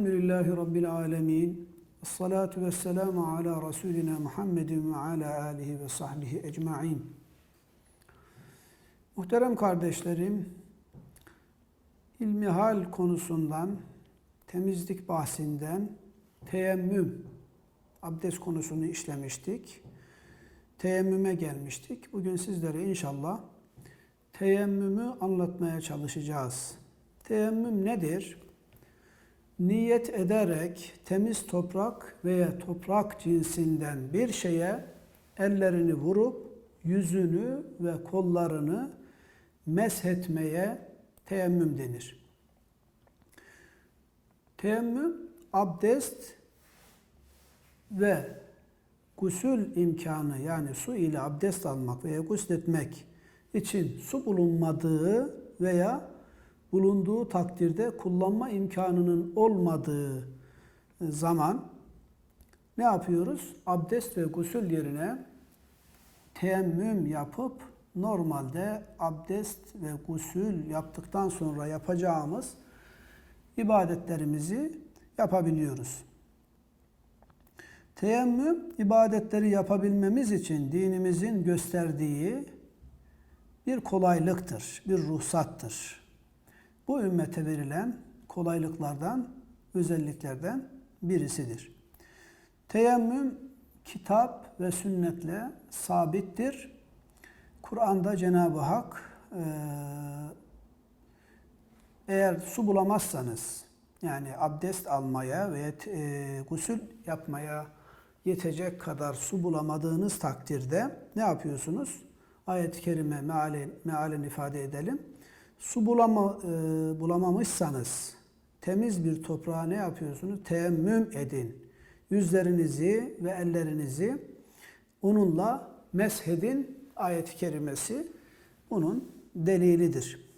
Elhamdülillahi Rabbil alemin. Salatu ve selamu ala Resulina Muhammedin ve ala alihi ve sahbihi ecma'in. Muhterem kardeşlerim, ilmihal konusundan, temizlik bahsinden, teyemmüm, abdest konusunu işlemiştik. Teyemmüme gelmiştik. Bugün sizlere inşallah teyemmümü anlatmaya çalışacağız. Teyemmüm nedir? Niyet ederek temiz toprak veya toprak cinsinden bir şeye ellerini vurup yüzünü ve kollarını meshetmeye teyemmüm denir. Teyemmüm abdest ve gusül imkanı yani su ile abdest almak veya gusletmek için su bulunmadığı veya bulunduğu takdirde kullanma imkanının olmadığı zaman ne yapıyoruz? Abdest ve gusül yerine teyemmüm yapıp normalde abdest ve gusül yaptıktan sonra yapacağımız ibadetlerimizi yapabiliyoruz. Teyemmüm ibadetleri yapabilmemiz için dinimizin gösterdiği bir kolaylıktır, bir ruhsattır. Bu ümmete verilen kolaylıklardan, özelliklerden birisidir. Teyemmüm kitap ve sünnetle sabittir. Kur'an'da Cenab-ı Hak eğer su bulamazsanız yani abdest almaya ve e, gusül yapmaya yetecek kadar su bulamadığınız takdirde ne yapıyorsunuz? Ayet-i kerime mealen, mealen ifade edelim. Su bulama, e, bulamamışsanız temiz bir toprağa ne yapıyorsunuz? Teyemmüm edin. Yüzlerinizi ve ellerinizi onunla meshedin ayet-i kerimesi bunun delilidir.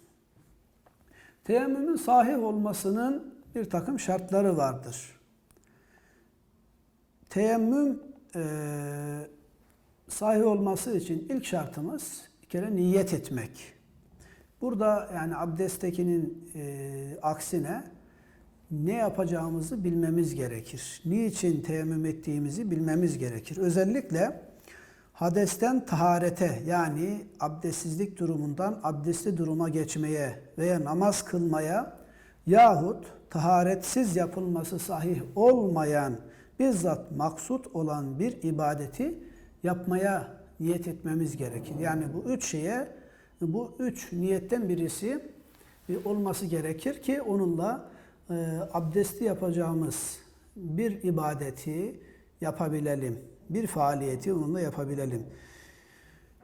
Teyemmümün sahih olmasının bir takım şartları vardır. Teyemmüm e, sahih olması için ilk şartımız bir kere niyet etmek. Burada yani abdesttekinin e, aksine ne yapacağımızı bilmemiz gerekir. Niçin teyemmüm ettiğimizi bilmemiz gerekir. Özellikle hadesten taharete yani abdestsizlik durumundan abdestli duruma geçmeye veya namaz kılmaya yahut taharetsiz yapılması sahih olmayan bizzat maksut olan bir ibadeti yapmaya niyet etmemiz gerekir. Yani bu üç şeye bu üç niyetten birisi olması gerekir ki onunla e, abdesti yapacağımız bir ibadeti yapabilelim. Bir faaliyeti onunla yapabilelim.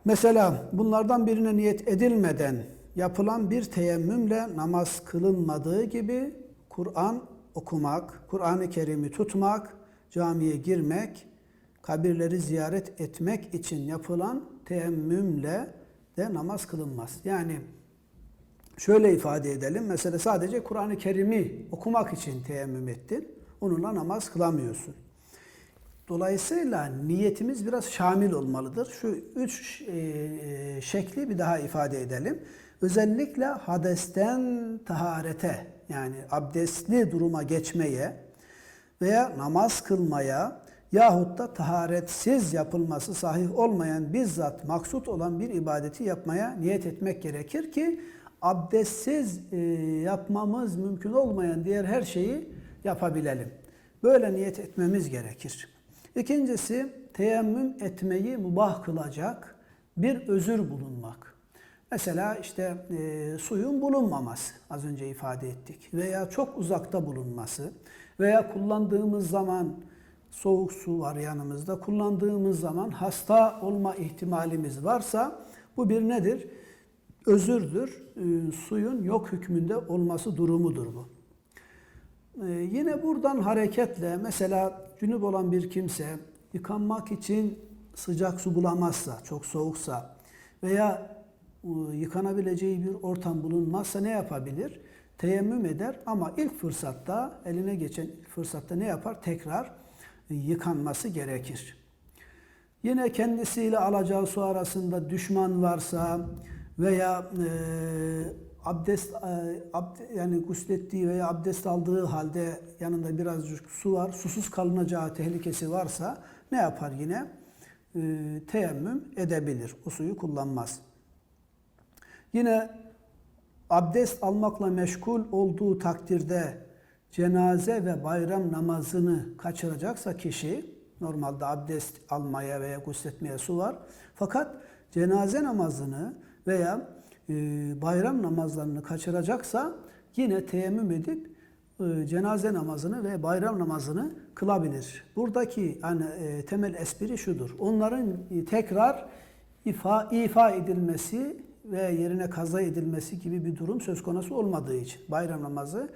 Mesela bunlardan birine niyet edilmeden yapılan bir teyemmümle namaz kılınmadığı gibi Kur'an okumak, Kur'an-ı Kerim'i tutmak, camiye girmek, kabirleri ziyaret etmek için yapılan teyemmümle de namaz kılınmaz. Yani şöyle ifade edelim. Mesela sadece Kur'an-ı Kerim'i okumak için teyemmüm ettin. Onunla namaz kılamıyorsun. Dolayısıyla niyetimiz biraz şamil olmalıdır. Şu üç e, şekli bir daha ifade edelim. Özellikle hadesten taharete yani abdestli duruma geçmeye veya namaz kılmaya yahut da taharetsiz yapılması sahih olmayan bizzat maksut olan bir ibadeti yapmaya niyet etmek gerekir ki abdestsiz e, yapmamız mümkün olmayan diğer her şeyi yapabilelim. Böyle niyet etmemiz gerekir. İkincisi teyemmüm etmeyi mubah kılacak bir özür bulunmak. Mesela işte e, suyun bulunmaması az önce ifade ettik veya çok uzakta bulunması veya kullandığımız zaman soğuk su var yanımızda kullandığımız zaman hasta olma ihtimalimiz varsa bu bir nedir? Özürdür. E, suyun yok hükmünde olması durumudur bu. E, yine buradan hareketle mesela cünüp olan bir kimse yıkanmak için sıcak su bulamazsa, çok soğuksa veya e, yıkanabileceği bir ortam bulunmazsa ne yapabilir? Teyemmüm eder ama ilk fırsatta, eline geçen fırsatta ne yapar? Tekrar yıkanması gerekir. Yine kendisiyle alacağı su arasında düşman varsa veya e, abdest e, abd- yani guslettiği veya abdest aldığı halde yanında birazcık su var. Susuz kalınacağı tehlikesi varsa ne yapar yine? E, teyemmüm edebilir. O suyu kullanmaz. Yine abdest almakla meşgul olduğu takdirde cenaze ve bayram namazını kaçıracaksa kişi normalde abdest almaya veya gusletmeye su var. Fakat cenaze namazını veya e, bayram namazlarını kaçıracaksa yine teyemmüm edip e, cenaze namazını ve bayram namazını kılabilir. Buradaki yani e, temel espri şudur. Onların tekrar ifa, ifa edilmesi ve yerine kaza edilmesi gibi bir durum söz konusu olmadığı için bayram namazı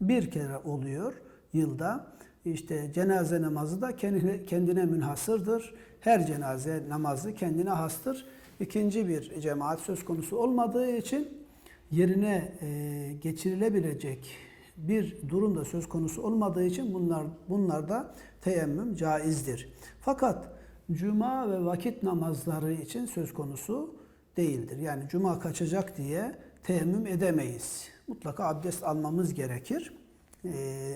bir kere oluyor yılda. İşte cenaze namazı da kendine, kendine münhasırdır. Her cenaze namazı kendine hastır. İkinci bir cemaat söz konusu olmadığı için yerine e, geçirilebilecek bir durum da söz konusu olmadığı için bunlar bunlarda teyemmüm caizdir. Fakat cuma ve vakit namazları için söz konusu değildir. Yani cuma kaçacak diye teyemmüm edemeyiz. Mutlaka abdest almamız gerekir. E,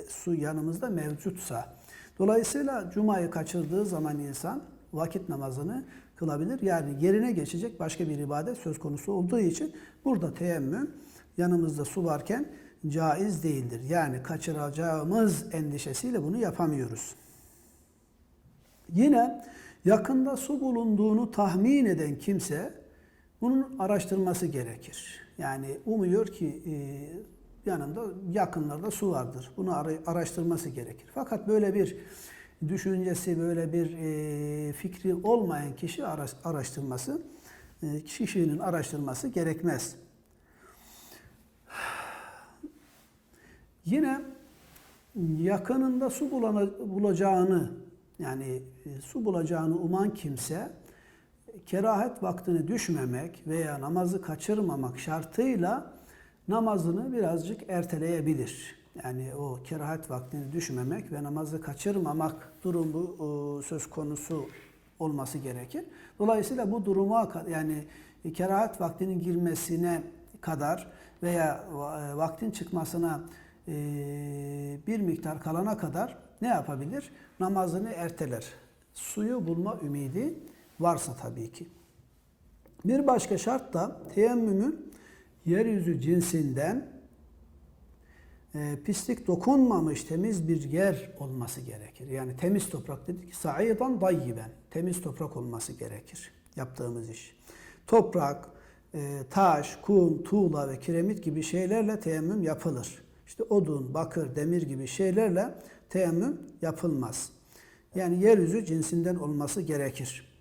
su yanımızda mevcutsa. Dolayısıyla cumayı kaçırdığı zaman insan vakit namazını kılabilir. Yani yerine geçecek başka bir ibadet söz konusu olduğu için burada teyemmüm yanımızda su varken caiz değildir. Yani kaçıracağımız endişesiyle bunu yapamıyoruz. Yine yakında su bulunduğunu tahmin eden kimse bunun araştırması gerekir. Yani umuyor ki e, yanında yakınlarda su vardır. Bunu araştırması gerekir. Fakat böyle bir düşüncesi, böyle bir e, fikri olmayan kişi araştırması, e, kişinin araştırması gerekmez. Yine yakınında su bulacağını yani su bulacağını uman kimse kerahet vaktini düşmemek veya namazı kaçırmamak şartıyla namazını birazcık erteleyebilir. Yani o kerahet vaktini düşmemek ve namazı kaçırmamak durumu söz konusu olması gerekir. Dolayısıyla bu duruma yani kerahet vaktinin girmesine kadar veya vaktin çıkmasına bir miktar kalana kadar ne yapabilir? Namazını erteler. Suyu bulma ümidi varsa tabii ki. Bir başka şart da teyemmümün yeryüzü cinsinden e, pislik dokunmamış temiz bir yer olması gerekir. Yani temiz toprak dedik. Sa'idan dayyiben. Temiz toprak olması gerekir yaptığımız iş. Toprak, e, taş, kum, tuğla ve kiremit gibi şeylerle teyemmüm yapılır. İşte odun, bakır, demir gibi şeylerle teyemmüm yapılmaz. Yani yeryüzü cinsinden olması gerekir.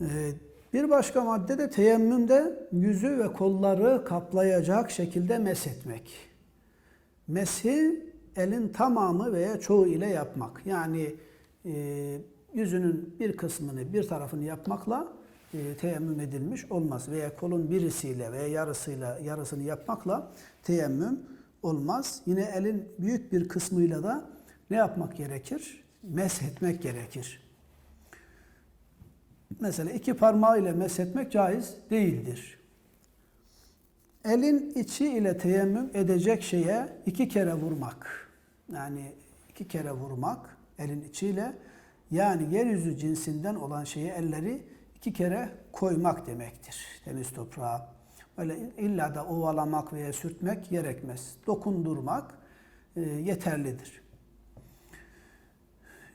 Ee, bir başka madde de teyemmümde yüzü ve kolları kaplayacak şekilde meshetmek. Meshi elin tamamı veya çoğu ile yapmak. Yani e, yüzünün bir kısmını, bir tarafını yapmakla e, teyemmüm edilmiş olmaz. Veya kolun birisiyle veya yarısıyla yarısını yapmakla teyemmüm olmaz. Yine elin büyük bir kısmıyla da ne yapmak gerekir? Meshetmek gerekir. Mesela iki parmağı ile meshetmek caiz değildir. Elin içi ile teyemmüm edecek şeye iki kere vurmak. Yani iki kere vurmak elin içiyle yani yeryüzü cinsinden olan şeye elleri iki kere koymak demektir. Temiz toprağa. Böyle illa da ovalamak veya sürtmek gerekmez. Dokundurmak e, yeterlidir.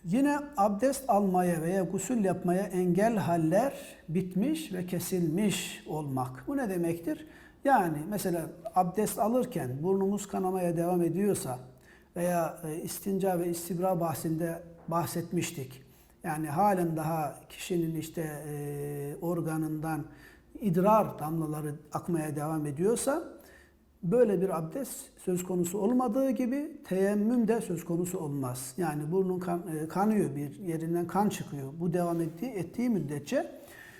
Yine abdest almaya veya gusül yapmaya engel haller bitmiş ve kesilmiş olmak. Bu ne demektir? Yani mesela abdest alırken burnumuz kanamaya devam ediyorsa veya e, istinca ve istibra bahsinde bahsetmiştik. Yani halen daha kişinin işte e, organından idrar damlaları akmaya devam ediyorsa Böyle bir abdest söz konusu olmadığı gibi teyemmüm de söz konusu olmaz. Yani burnun kan, e, kanıyor bir yerinden kan çıkıyor. Bu devam ettiği, ettiği müddetçe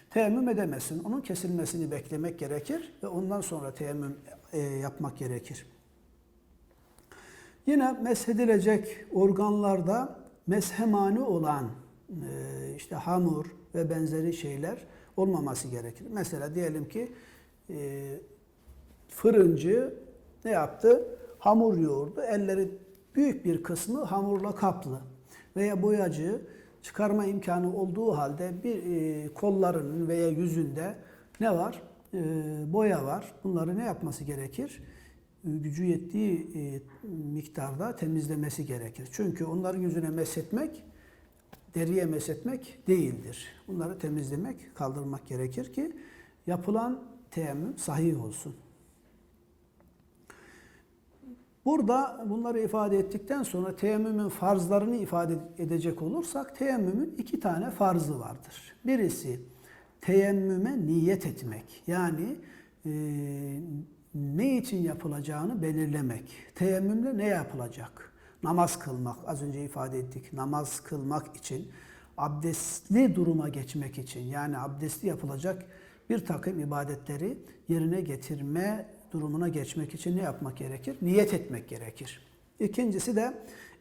teyemmüm edemezsin. Onun kesilmesini beklemek gerekir ve ondan sonra teyemmüm e, yapmak gerekir. Yine meshedilecek organlarda meshemani olan e, işte hamur ve benzeri şeyler olmaması gerekir. Mesela diyelim ki fırıncı ne yaptı? Hamur yoğurdu. Elleri büyük bir kısmı hamurla kaplı. Veya boyacı çıkarma imkanı olduğu halde bir e, kollarının veya yüzünde ne var? E, boya var. Bunları ne yapması gerekir? E, Gücü yettiği e, miktarda temizlemesi gerekir. Çünkü onların yüzüne meshetmek deriye meshetmek değildir. Bunları temizlemek, kaldırmak gerekir ki yapılan teyemmüm sahih olsun. Burada bunları ifade ettikten sonra teyemmümün farzlarını ifade edecek olursak teyemmümün iki tane farzı vardır. Birisi teyemmüme niyet etmek. Yani e, ne için yapılacağını belirlemek. Teyemmümle ne yapılacak? Namaz kılmak, az önce ifade ettik. Namaz kılmak için, abdestli duruma geçmek için yani abdestli yapılacak bir takım ibadetleri yerine getirme durumuna geçmek için ne yapmak gerekir? Niyet etmek gerekir. İkincisi de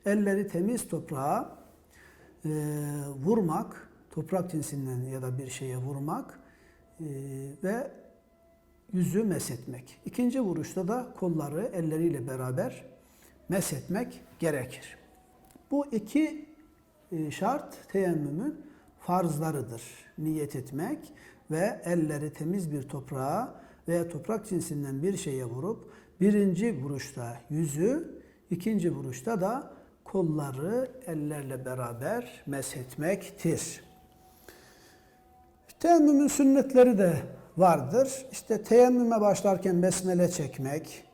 elleri temiz toprağa e, vurmak, toprak cinsinden ya da bir şeye vurmak e, ve yüzü meshetmek. İkinci vuruşta da kolları elleriyle beraber meshetmek gerekir. Bu iki e, şart teyemmümün farzlarıdır. Niyet etmek ve elleri temiz bir toprağa veya toprak cinsinden bir şeye vurup birinci vuruşta yüzü, ikinci vuruşta da kolları ellerle beraber meshetmektir. Teyemmümün sünnetleri de vardır. İşte teyemmüme başlarken besmele çekmek,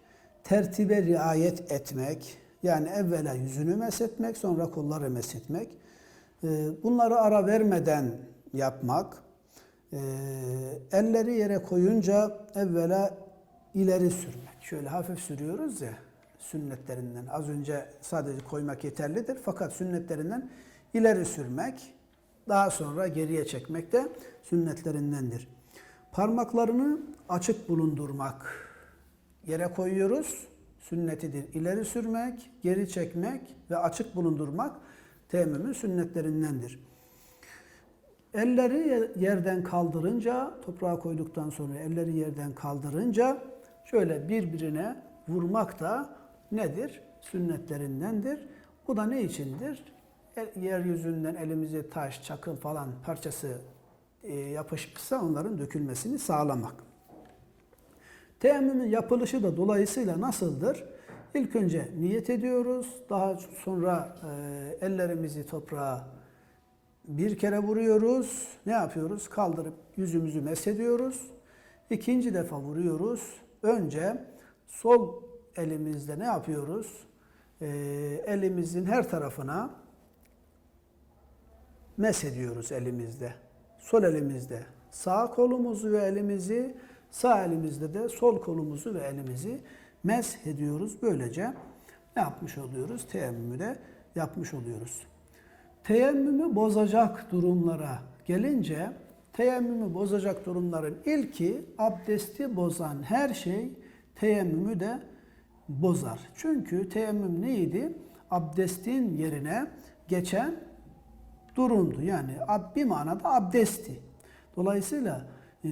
tertibe riayet etmek, yani evvela yüzünü meshetmek, sonra kolları meshetmek. Ee, Bunları ara vermeden yapmak. Ee, Elleri yere koyunca evvela ileri sürmek. Şöyle hafif sürüyoruz ya sünnetlerinden. Az önce sadece koymak yeterlidir. Fakat sünnetlerinden ileri sürmek, daha sonra geriye çekmek de sünnetlerindendir. Parmaklarını açık bulundurmak. Yere koyuyoruz. Sünnetidir. İleri sürmek, geri çekmek ve açık bulundurmak teyemmümün sünnetlerindendir. Elleri yerden kaldırınca, toprağa koyduktan sonra elleri yerden kaldırınca şöyle birbirine vurmak da nedir? Sünnetlerindendir. Bu da ne içindir? Yeryüzünden elimize taş, çakıl falan parçası e, yapışmışsa onların dökülmesini sağlamak. Teyemmümün yapılışı da dolayısıyla nasıldır? İlk önce niyet ediyoruz. Daha sonra e, ellerimizi toprağa bir kere vuruyoruz. Ne yapıyoruz? Kaldırıp yüzümüzü mesediyoruz. İkinci defa vuruyoruz. Önce sol elimizde ne yapıyoruz? E, elimizin her tarafına mesediyoruz elimizde. Sol elimizde sağ kolumuzu ve elimizi, sağ elimizde de sol kolumuzu ve elimizi mesh ediyoruz. Böylece ne yapmış oluyoruz? Teyemmümü de yapmış oluyoruz. Teyemmümü bozacak durumlara gelince, teyemmümü bozacak durumların ilki abdesti bozan her şey teyemmümü de bozar. Çünkü teyemmüm neydi? Abdestin yerine geçen durumdu. Yani bir manada abdesti. Dolayısıyla e,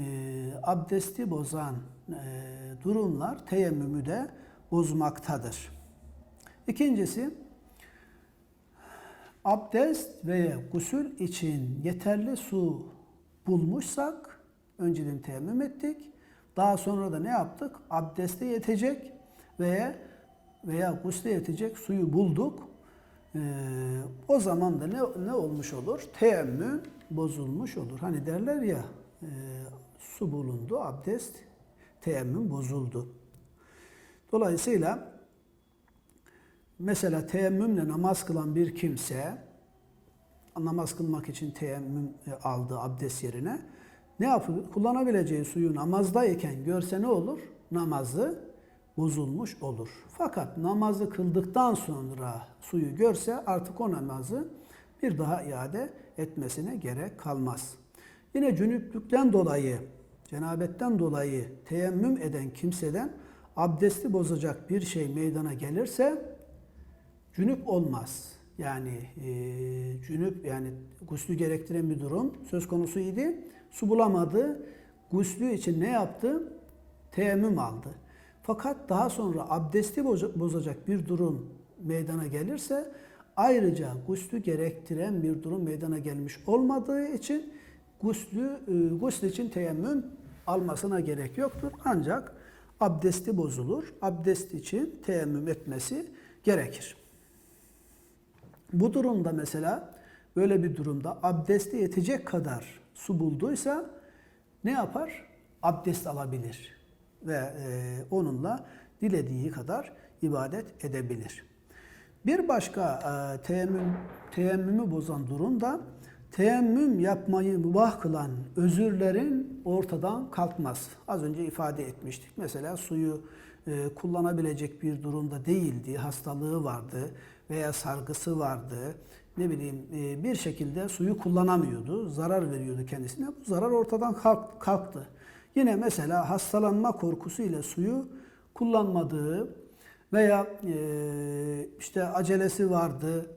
abdesti bozan e, durumlar teyemmümü de bozmaktadır. İkincisi, abdest veya gusül için yeterli su bulmuşsak, önceden teyemmüm ettik. Daha sonra da ne yaptık? Abdeste yetecek veya veya gusle yetecek suyu bulduk. Ee, o zaman da ne, ne olmuş olur? Teyemmüm bozulmuş olur. Hani derler ya e, su bulundu, abdest, teyemmüm bozuldu. Dolayısıyla mesela teyemmümle namaz kılan bir kimse namaz kılmak için teyemmüm e, aldı abdest yerine ne yapıyor? Kullanabileceği suyu namazdayken görse ne olur? Namazı bozulmuş olur. Fakat namazı kıldıktan sonra suyu görse artık o namazı bir daha iade etmesine gerek kalmaz. Yine cünüplükten dolayı, cenabetten dolayı teyemmüm eden kimseden abdesti bozacak bir şey meydana gelirse cünüp olmaz. Yani e, cünüp yani guslü gerektiren bir durum söz konusu idi. Su bulamadı. Guslü için ne yaptı? Teyemmüm aldı. Fakat daha sonra abdesti boza- bozacak bir durum meydana gelirse ayrıca guslü gerektiren bir durum meydana gelmiş olmadığı için guslü, e, gusül için teyemmüm almasına gerek yoktur. Ancak abdesti bozulur. Abdest için teyemmüm etmesi gerekir. Bu durumda mesela böyle bir durumda abdeste yetecek kadar su bulduysa ne yapar? Abdest alabilir ve e, onunla dilediği kadar ibadet edebilir. Bir başka e, teyemmüm, teyemmümü bozan durumda teyemmüm yapmayı mübah kılan özürlerin ortadan kalkmaz. Az önce ifade etmiştik. Mesela suyu e, kullanabilecek bir durumda değildi, hastalığı vardı veya sargısı vardı. Ne bileyim e, bir şekilde suyu kullanamıyordu, zarar veriyordu kendisine. Bu zarar ortadan kalk- kalktı. Yine mesela hastalanma korkusu ile suyu kullanmadığı veya e, işte acelesi vardı,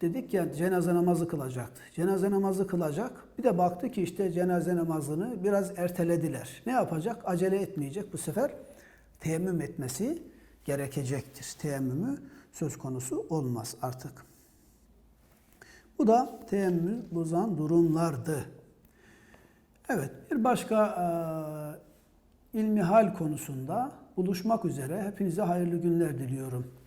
dedik ya cenaze namazı kılacaktı. Cenaze namazı kılacak. Bir de baktı ki işte cenaze namazını biraz ertelediler. Ne yapacak? Acele etmeyecek. Bu sefer teyemmüm etmesi gerekecektir. Teyemmümü söz konusu olmaz artık. Bu da teyemmüm bozan durumlardı. Evet, bir başka e, ilmihal konusunda buluşmak üzere hepinize hayırlı günler diliyorum.